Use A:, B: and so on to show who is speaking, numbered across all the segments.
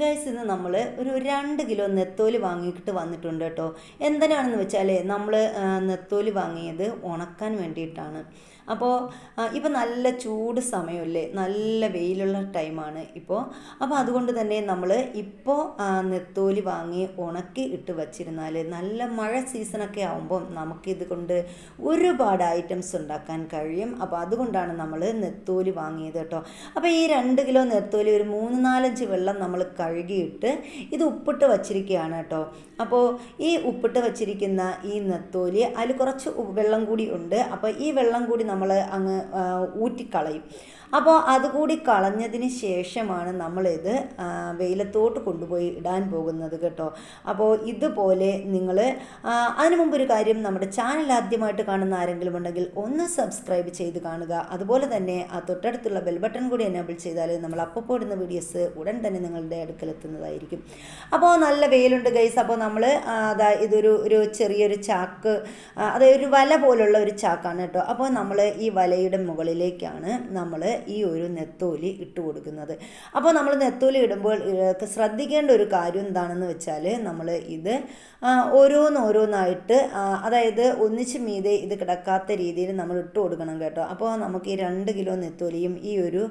A: Guys ഇന്ന് നമ്മൾ ഒരു രണ്ട് കിലോ നെത്തോലി വാങ്ങിയിട്ട് വന്നിട്ടുണ്ട് കേട്ടോ. എന്തിനാണെന്ന് വെച്ചാൽ നമ്മൾ നെത്തോലി വാങ്ങിയത് ഉണക്കാൻ വേണ്ടിയിട്ടാണ്. അപ്പോൾ ഇപ്പോൾ നല്ല ചൂട് സമയമല്ലേ നല്ല വെയിലുള്ള ടൈമാണ് ഇപ്പോൾ അപ്പോൾ അതുകൊണ്ട് തന്നെ നമ്മൾ ഇപ്പോൾ നെത്തോലി വാങ്ങി ഉണക്കി ഇട്ട് വച്ചിരുന്നാൽ നല്ല മഴ സീസണൊക്കെ ആകുമ്പോൾ നമുക്കിത് കൊണ്ട് ഒരുപാട് ഐറ്റംസ് ഉണ്ടാക്കാൻ കഴിയും. അപ്പോൾ അതുകൊണ്ടാണ് നമ്മൾ നെത്തോലി വാങ്ങിയത് കേട്ടോ. അപ്പോൾ ഈ രണ്ട് കിലോ നെത്തോലി ഒരു മൂന്ന് നാലഞ്ച് വെള്ളം നമ്മൾ കഴുകിയിട്ട് ഇത് ഉപ്പിട്ട് വച്ചിരിക്കുകയാണ് കേട്ടോ. അപ്പോൾ ഈ ഉപ്പിട്ട് വച്ചിരിക്കുന്ന ഈ നെത്തോലി അതിൽ കുറച്ച് വെള്ളം കൂടി ഉണ്ട്. അപ്പോൾ ഈ വെള്ളം കൂടി നമ്മൾ അങ്ങ് ഊറ്റിക്കളയും. അപ്പോൾ അതുകൂടി കളഞ്ഞതിന് ശേഷമാണ് നമ്മളിത് വെയിലത്തോട്ട് കൊണ്ടുപോയി ഇടാൻ പോകുന്നത് കേട്ടോ. അപ്പോൾ ഇതുപോലെ നിങ്ങൾ അതിനു ഒരു കാര്യം നമ്മുടെ ചാനൽ ആദ്യമായിട്ട് കാണുന്ന ആരെങ്കിലും ഉണ്ടെങ്കിൽ ഒന്ന് സബ്സ്ക്രൈബ് ചെയ്ത് കാണുക. അതുപോലെ തന്നെ ആ തൊട്ടടുത്തുള്ള ബെൽ ബട്ടൺ കൂടി എനേബിൾ ചെയ്താൽ നമ്മൾ അപ്പോൾ പോടുന്ന വീഡിയോസ് ഉടൻ തന്നെ നിങ്ങളുടെ അടുക്കലെത്തുന്നതായിരിക്കും അപ്പോൾ നല്ല വെയിലുണ്ട് ഗൈസ് അപ്പോൾ നമ്മൾ അതാ ഇതൊരു ഒരു ചെറിയൊരു ചാക്ക് അതായത് ഒരു വല പോലുള്ള ഒരു ചാക്കാണ് കേട്ടോ. അപ്പോൾ നമ്മൾ ഈ വലയുടെ മുകളിലേക്കാണ് നമ്മൾ ഈ ഒരു നെത്തോലി ഇട്ട് കൊടുക്കുന്നത്. അപ്പോൾ നമ്മൾ നെത്തോലി ഇടുമ്പോൾ ശ്രദ്ധിക്കേണ്ട ഒരു കാര്യം എന്താണെന്ന് വെച്ചാൽ നമ്മൾ ഇത് ഓരോന്നോരോന്നായിട്ട് അതായത് ഒന്നിച്ച് മീതെ ഇത് കിടക്കാത്ത രീതിയിൽ നമ്മൾ ഇട്ട് കൊടുക്കണം കേട്ടോ. അപ്പോൾ നമുക്ക് ഈ രണ്ട് കിലോ നെത്തോലിയും ഈ ഒരു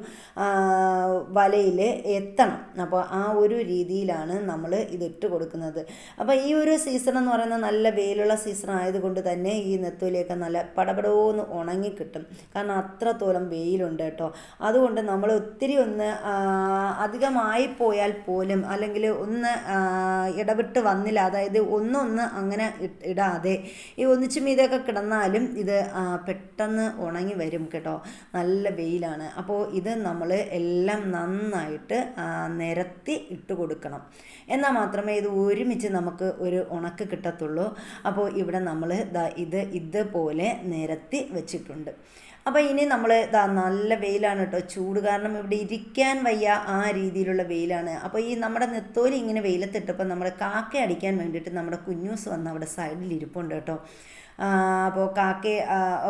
A: വലയിൽ എത്തണം. അപ്പോൾ ആ ഒരു രീതിയിലാണ് നമ്മൾ ഇത് ഇട്ട് കൊടുക്കുന്നത്. അപ്പോൾ ഈ ഒരു സീസൺ എന്ന് പറയുന്നത് നല്ല വെയിലുള്ള സീസൺ ആയതുകൊണ്ട് തന്നെ ഈ നെത്തോലിയൊക്കെ നല്ല പടപടോന്ന് ഉണങ്ങി കിട്ടും. കാരണം അത്രത്തോളം വെയിലുണ്ട് കേട്ടോ. അതുകൊണ്ട് നമ്മൾ ഒത്തിരി ഒന്ന് അധികമായി പോയാൽ പോലും അല്ലെങ്കിൽ ഒന്ന് ഇടവിട്ട് വന്നില്ല. അതായത് ഒന്നൊന്ന് അങ്ങനെ ഇടാതെ ഈ ഒന്നിച്ച് മീതൊക്കെ കിടന്നാലും ഇത് പെട്ടെന്ന് ഉണങ്ങി വരും കേട്ടോ. നല്ല വെയിലാണ്. അപ്പോൾ ഇത് നമ്മൾ എല്ലാം നന്നായിട്ട് നിരത്തി ഇട്ട് കൊടുക്കണം. എന്നാൽ മാത്രമേ ഇത് ഒരുമിച്ച് നമുക്ക് ഒരു ഉണക്ക് കിട്ടത്തുള്ളൂ. അപ്പോൾ ഇവിടെ നമ്മൾ ഇത് ഇതുപോലെ നിരത്തി വെച്ചിട്ടുണ്ട്. അപ്പോൾ ഇനി നമ്മൾ ഇതാ നല്ല വെയിലാണ് കേട്ടോ ചൂട് കാരണം ഇവിടെ ഇരിക്കാൻ വയ്യ ആ രീതിയിലുള്ള വെയിലാണ്. അപ്പോൾ ഈ നമ്മുടെ നെത്തോലി ഇങ്ങനെ വെയിലത്തിട്ടപ്പോൾ നമ്മുടെ കാക്ക അടിക്കാൻ വേണ്ടിയിട്ട് നമ്മുടെ കുഞ്ഞൂസ് വന്ന് അവിടെ സൈഡിൽ ഇരിപ്പുണ്ട് കേട്ടോ അപ്പോൾ കാക്കയെ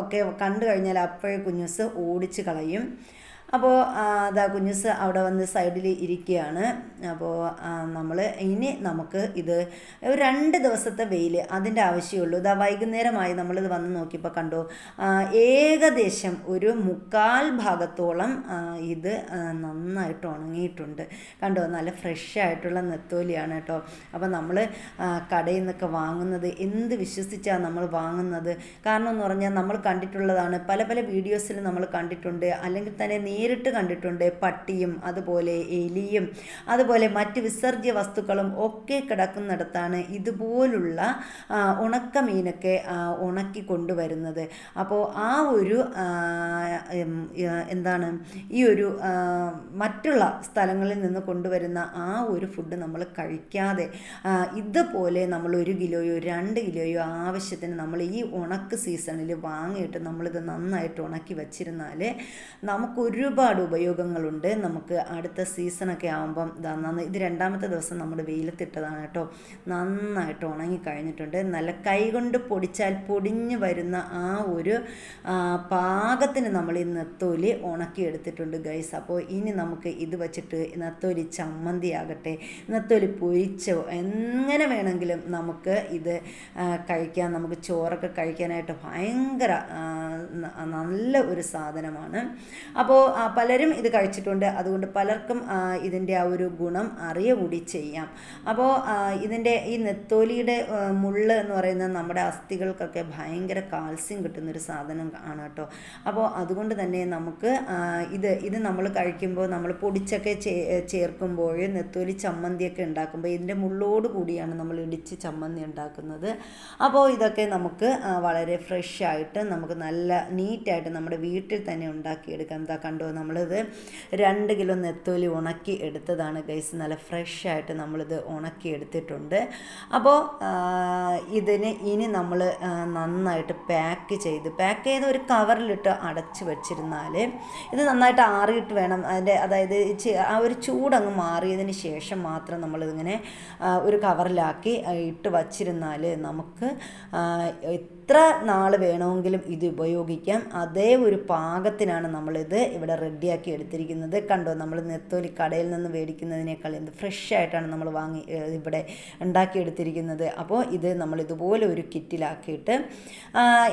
A: ഒക്കെ കണ്ടു കഴിഞ്ഞാൽ അപ്പോഴേ കുഞ്ഞൂസ് ഓടിച്ച് കളയും. അപ്പോൾ അതാ കുഞ്ഞുസ് അവിടെ വന്ന് സൈഡിൽ ഇരിക്കുകയാണ്. അപ്പോൾ നമ്മൾ ഇനി നമുക്ക് ഇത് ഒരു രണ്ട് ദിവസത്തെ വെയിൽ അതിന്റെ ആവശ്യമുള്ളൂ. ഇതാ വൈകുന്നേരമായി നമ്മളിത് വന്ന് നോക്കിയപ്പോൾ കണ്ടു ഏകദേശം ഒരു മുക്കാൽ ഭാഗത്തോളം ഇത് നന്നായിട്ട് ഉണങ്ങിയിട്ടുണ്ട്. കണ്ടോ നല്ല ഫ്രഷ് ആയിട്ടുള്ള നെത്തോലിയാണ് കേട്ടോ. അപ്പോൾ നമ്മൾ കടയിൽ നിന്നൊക്കെ വാങ്ങുന്നത് എന്ത് വിശ്വസിച്ചാണ് നമ്മൾ വാങ്ങുന്നത്? കാരണം എന്ന് പറഞ്ഞാൽ നമ്മൾ കണ്ടിട്ടുള്ളതാണ്. പല പല വീഡിയോസിൽ നമ്മൾ കണ്ടിട്ടുണ്ട്. അല്ലെങ്കിൽ തന്നെ നീ നേരിട്ട് കണ്ടിട്ടുണ്ട് പട്ടിയും അതുപോലെ എലിയും അതുപോലെ മറ്റ് വിസർജ്യ വസ്തുക്കളും ഒക്കെ കിടക്കുന്നിടത്താണ് ഇതുപോലുള്ള ഉണക്ക മീനൊക്കെ ഉണക്കി കൊണ്ടുവരുന്നത്. അപ്പോൾ ആ ഒരു എന്താണ് ഈ ഒരു മറ്റുള്ള സ്ഥലങ്ങളിൽ നിന്ന് കൊണ്ടുവരുന്ന ആ ഒരു ഫുഡ് നമ്മൾ കഴിക്കാതെ ഇതുപോലെ നമ്മൾ ഒരു കിലോയോ രണ്ട് കിലോയോ ആവശ്യത്തിന് നമ്മൾ ഈ ഉണക്ക് സീസണിൽ വാങ്ങിയിട്ട് നമ്മളിത് നന്നായിട്ട് ഉണക്കി വച്ചിരുന്നാൽ നമുക്കൊരു ഒരുപാട് ഉപയോഗങ്ങളുണ്ട്. നമുക്ക് അടുത്ത സീസണൊക്കെ ആകുമ്പം നന്ന് ഇത് രണ്ടാമത്തെ ദിവസം നമ്മൾ വെയിലത്തിട്ടതാണ് കേട്ടോ. നന്നായിട്ട് ഉണങ്ങി കഴിഞ്ഞിട്ടുണ്ട്. നല്ല കൈകൊണ്ട് പൊടിച്ചാൽ പൊടിഞ്ഞു വരുന്ന ആ ഒരു പാകത്തിന് നമ്മൾ ഈ നെത്തോലി ഉണക്കിയെടുത്തിട്ടുണ്ട് ഗൈസ്. അപ്പോൾ ഇനി നമുക്ക് ഇത് വച്ചിട്ട് നെത്തോലി ചമ്മന്തി ആകട്ടെ നെത്തോലി പൊരിച്ചോ എങ്ങനെ വേണമെങ്കിലും നമുക്ക് ഇത് കഴിക്കാൻ നമുക്ക് ചോറൊക്കെ കഴിക്കാനായിട്ട് ഭയങ്കര നല്ല ഒരു സാധനമാണ്. അപ്പോൾ പലരും ഇത് കഴിച്ചിട്ടുണ്ട്. അതുകൊണ്ട് പലർക്കും ഇതിന്റെ ആ ഒരു ഗുണം അറിയ കൂടി ചെയ്യാം അപ്പോൾ ഇതിന്റെ ഈ നെത്തോലിയുടെ മുള്ള് എന്ന് പറയുന്നത് നമ്മുടെ അസ്ഥികൾക്കൊക്കെ ഭയങ്കര കാൽസ്യം കിട്ടുന്നൊരു സാധനം ആണ് കേട്ടോ. അപ്പോൾ അതുകൊണ്ട് തന്നെ നമുക്ക് ഇത് ഇത് നമ്മൾ കഴിക്കുമ്പോൾ നമ്മൾ പൊടിച്ചൊക്കെ ചേർക്കുമ്പോൾ നെത്തോലി ചമ്മന്തിയൊക്കെ ഉണ്ടാക്കുമ്പോൾ ഇതിന്റെ മുള്ളോട് കൂടിയാണ് നമ്മൾ ഇടിച്ച് ചമ്മന്തി ഉണ്ടാക്കുന്നത്. അപ്പോൾ ഇതൊക്കെ നമുക്ക് വളരെ ഫ്രഷ് ആയിട്ട് നമുക്ക് നല്ല നീറ്റായിട്ട് നമ്മുടെ വീട്ടിൽ തന്നെ ഉണ്ടാക്കിയെടുക്കാം. എന്താ കണ്ടോ? നമ്മളിത് രണ്ട് കിലോ നെത്തോലി ഉണക്കി എടുത്തതാണ് ഗൈസ് നല്ല ഫ്രഷ് ആയിട്ട് നമ്മളിത് ഉണക്കി എടുത്തിട്ടുണ്ട്. അപ്പോൾ ഇതിന് ഇനി നമ്മൾ നന്നായിട്ട് പാക്ക് ചെയ്ത് പാക്ക് ചെയ്ത് ഒരു കവറിലിട്ട് അടച്ച് വെച്ചിരുന്നാൽ ഇത് നന്നായിട്ട് ആറിയിട്ട് വേണം. അതിന്റെ അതായത് ആ ഒരു ചൂടങ്ങ് മാറിയതിന് ശേഷം മാത്രം നമ്മളിതിങ്ങനെ ഒരു കവറിലാക്കി ഇട്ട് വച്ചിരുന്നാൽ നമുക്ക് എത്ര നാൾ വേണമെങ്കിലും ഇത് ഉപയോഗിക്കാം. അതേ ഒരു പാകത്തിനാണ് നമ്മളിത് ഇവിടെ റെഡിയാക്കി എടുത്തിരിക്കുന്നത്. കണ്ടോ നമ്മൾ നെത്തോലി കടയിൽ നിന്ന് മേടിക്കുന്നതിനേക്കാൾ എന്ത് ഫ്രഷ് ആയിട്ടാണ് നമ്മൾ വാങ്ങി ഇവിടെ ഉണ്ടാക്കിയെടുത്തിരിക്കുന്നത് അപ്പോൾ ഇത് നമ്മൾ ഇതുപോലെ ഒരു കിറ്റിലാക്കിയിട്ട്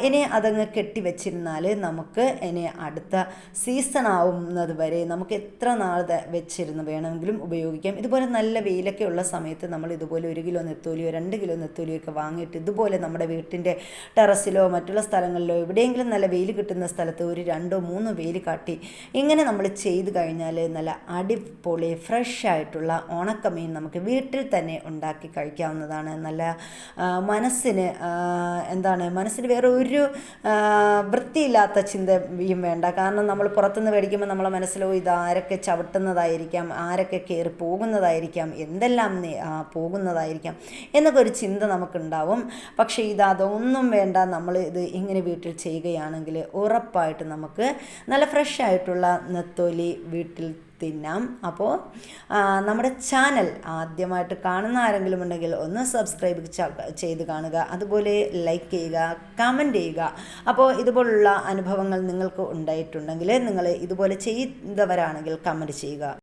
A: ഇനി അതങ്ങ് കെട്ടി വെച്ചിരുന്നാൽ നമുക്ക് ഇനി അടുത്ത സീസൺ ആവുന്നത് വരെ നമുക്ക് എത്ര നാൾ വെച്ചിരുന്ന് വേണമെങ്കിലും ഉപയോഗിക്കാം. ഇതുപോലെ നല്ല വെയിലൊക്കെ ഉള്ള സമയത്ത് നമ്മൾ ഇതുപോലെ ഒരു കിലോ നെത്തോലിയോ രണ്ട് കിലോ നെത്തോലിയോ ഒക്കെ വാങ്ങിയിട്ട് ഇതുപോലെ നമ്മുടെ വീട്ടിന്റെ ടെറസിലോ മറ്റുള്ള സ്ഥലങ്ങളിലോ എവിടെയെങ്കിലും നല്ല വെയിൽ കിട്ടുന്ന സ്ഥലത്ത് ഒരു രണ്ടോ മൂന്നോ വെയിൽ കാട്ടി ഇങ്ങനെ നമ്മൾ ചെയ്ത് കഴിഞ്ഞാൽ നല്ല അടിപൊളി ഫ്രഷ് ആയിട്ടുള്ള ഉണക്കമീൻ നമുക്ക് വീട്ടിൽ തന്നെ ഉണ്ടാക്കി കഴിക്കാവുന്നതാണ്. നല്ല മനസ്സിന് എന്താണ് മനസ്സിന് വേറെ ഒരു വൃത്തിയില്ലാത്ത ചിന്തയും വേണ്ട. കാരണം നമ്മൾ പുറത്തുനിന്ന് മേടിക്കുമ്പോൾ നമ്മളെ മനസ്സിലോ ഇത് ആരൊക്കെ ചവിട്ടുന്നതായിരിക്കാം ആരൊക്കെ കയറി പോകുന്നതായിരിക്കാം എന്തെല്ലാം പോകുന്നതായിരിക്കാം എന്നൊക്കെ ഒരു ചിന്ത നമുക്കുണ്ടാവും. പക്ഷേ ഇത് അതൊന്നും വേണ്ട നമ്മൾ ഇത് ഇങ്ങനെ വീട്ടിൽ ചെയ്യുകയാണെങ്കിൽ ഉറപ്പായിട്ട് നമുക്ക് നല്ല ഫ്രഷ് ആയിട്ടുള്ള നെത്തോലി വീട്ടിൽ തിന്നാം. അപ്പോൾ നമ്മുടെ ചാനൽ ആദ്യമായിട്ട് കാണുന്ന ആരെങ്കിലും ഉണ്ടെങ്കിൽ ഒന്ന് സബ്സ്ക്രൈബ് ചെയ്ത് കാണുക. അതുപോലെ ലൈക്ക് ചെയ്യുക കമന്റ് ചെയ്യുക. അപ്പോൾ ഇതുപോലുള്ള അനുഭവങ്ങൾ നിങ്ങൾക്ക് ഉണ്ടായിട്ടുണ്ടെങ്കിൽ നിങ്ങൾ ഇതുപോലെ ചെയ്തവരാണെങ്കിൽ കമന്റ് ചെയ്യുക.